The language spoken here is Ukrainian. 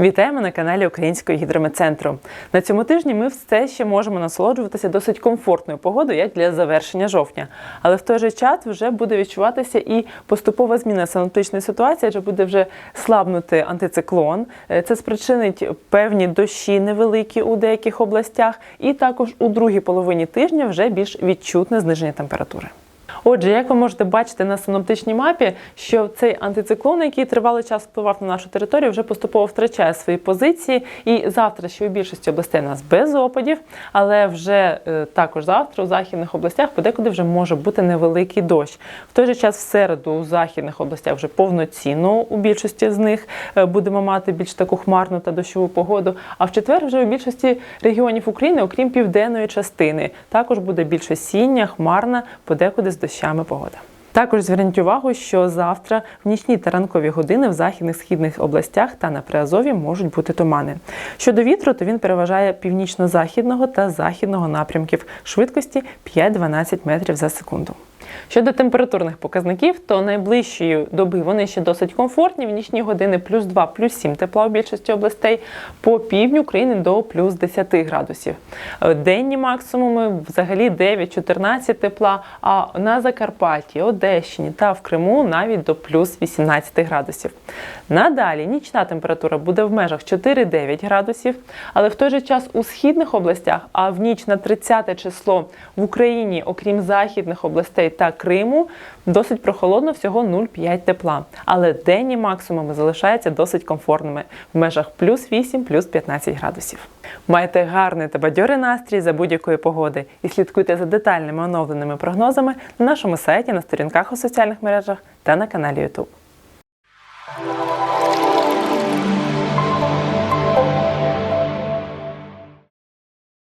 Вітаємо на каналі Українського гідрометцентру. На цьому тижні ми все ще можемо насолоджуватися досить комфортною погодою, як для завершення жовтня. Але в той же час вже буде відчуватися і поступова зміна синоптичної ситуації, адже буде вже слабнути антициклон. Е, Це спричинить певні дощі невеликі у деяких областях, і також у другій половині тижня вже більш відчутне зниження температури. Отже, як ви можете бачити на синоптичній мапі, що цей антициклон, який тривалий час впливав на нашу територію, вже поступово втрачає свої позиції. І завтра ще у більшості областей у нас без опадів, але вже е, також завтра у західних областях подекуди вже може бути невеликий дощ. В той же час в середу у західних областях вже повноцінно у більшості з них е, будемо мати більш таку хмарну та дощову погоду. А в четвер вже у більшості регіонів України, окрім південної частини, також буде більш осіння, хмарна, подекуди з дощами погода. Також зверніть увагу, що завтра в нічні та ранкові години в західних східних областях та на Приазові можуть бути тумани. Щодо вітру, то він переважає північно-західного та західного напрямків швидкості 5-12 метрів за секунду. Щодо температурних показників, то найближчої доби вони ще досить комфортні. В нічні години плюс 2, плюс 7 тепла у більшості областей, по півдню України до плюс 10 градусів. Е, Денні максимуми взагалі 9-14 тепла, а на Закарпатті, Одещині та в Криму навіть до плюс 18 градусів. Надалі нічна температура буде в межах 4-9 градусів, але в той же час у східних областях, а в ніч на 30 число в Україні, окрім західних областей та Криму, досить прохолодно всього 0,5 тепла. Але денні максимуми залишаються досить комфортними в межах плюс 8, плюс 15 градусів. Майте гарний та бадьорий настрій за будь-якої погоди і слідкуйте за детальними оновленими прогнозами на нашому сайті, на сторінках у соціальних мережах та на каналі YouTube.